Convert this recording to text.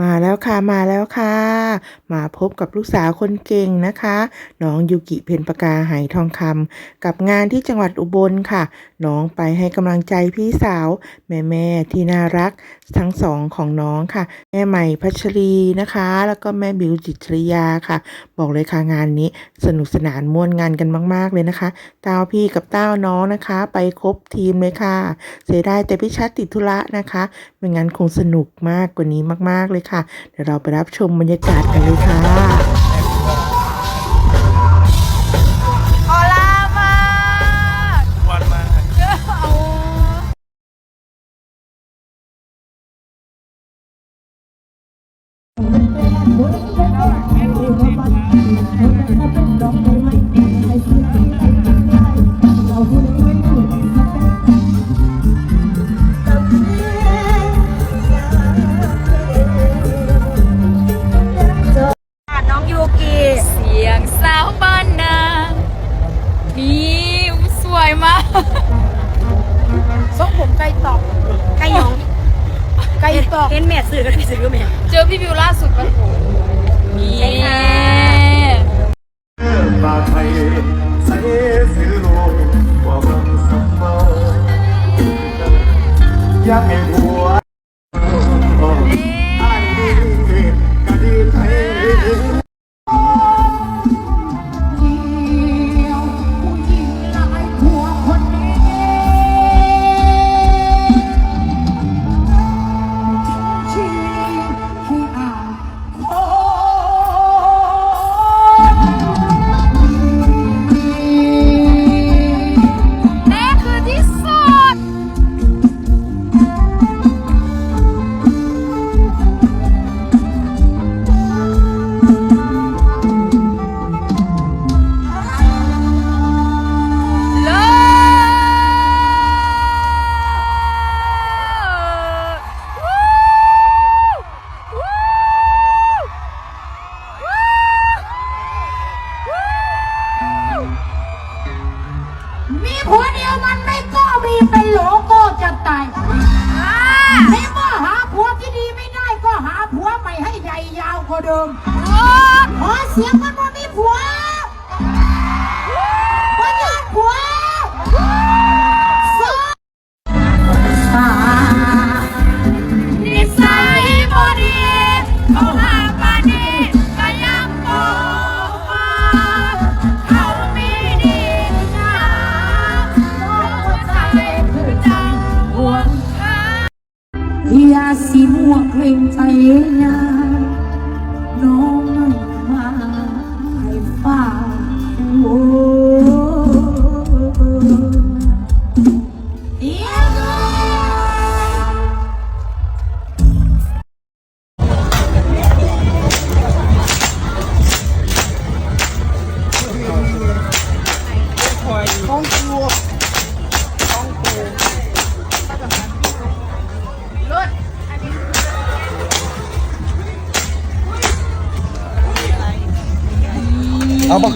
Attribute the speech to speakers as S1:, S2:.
S1: มาแล้วค่ะมาแล้วค่ะ มาพบกับลูกสาวคนเก่งนะคะ น้องยูกิเพนปากาไหทองคำกับงานที่จังหวัดอุบลค่ะ น้องไปให้กำลังใจพี่สาว แม่แม่ที่น่ารักทั้งสองของน้องค่ะ แม่ใหม่พัชรีนะคะ แล้วก็แม่บิวจิตรยาค่ะ บอกเลยค่ะงานนี้สนุกสนานม่วนงานกันมาก ๆ เลยนะคะเต้าพี่กับเต้าน้องนะคะ ไปครบทีมเลยค่ะ เสียดายแต่พี่ชัดติดธุระนะคะไม่งั้นคงสนุกมากกว่านี้มาก ๆเลยค่ะ เดี๋ยวเราไปรับชมบรรยากาศกันเลยค่ะ
S2: ออลามาก
S3: วันม
S2: ทรงผมไก่ตอกไก่หยองไก่ตอกเห็นแม่ซื้อกันไปซื้อก็แม่
S4: เจอพี่บิวล่าสุดปะโถนี่
S2: ใช่ค่ะ
S3: บาไทยใส่สิโลว่ามันสัมเมาอยากให้หัว
S5: มีผัวเดียวมันไม่ก็มีเป็นโหลโก้จะตายในเมื่อหาผัวที่ดีไม่ได้ก็หาผัวใหม่ให้ใหญ่ยาวกว่าเดิมขอเสียงมันว่ามีผัว ย่าสีม่
S4: วง
S5: เกรงใจนะน้อง
S3: เอาปะ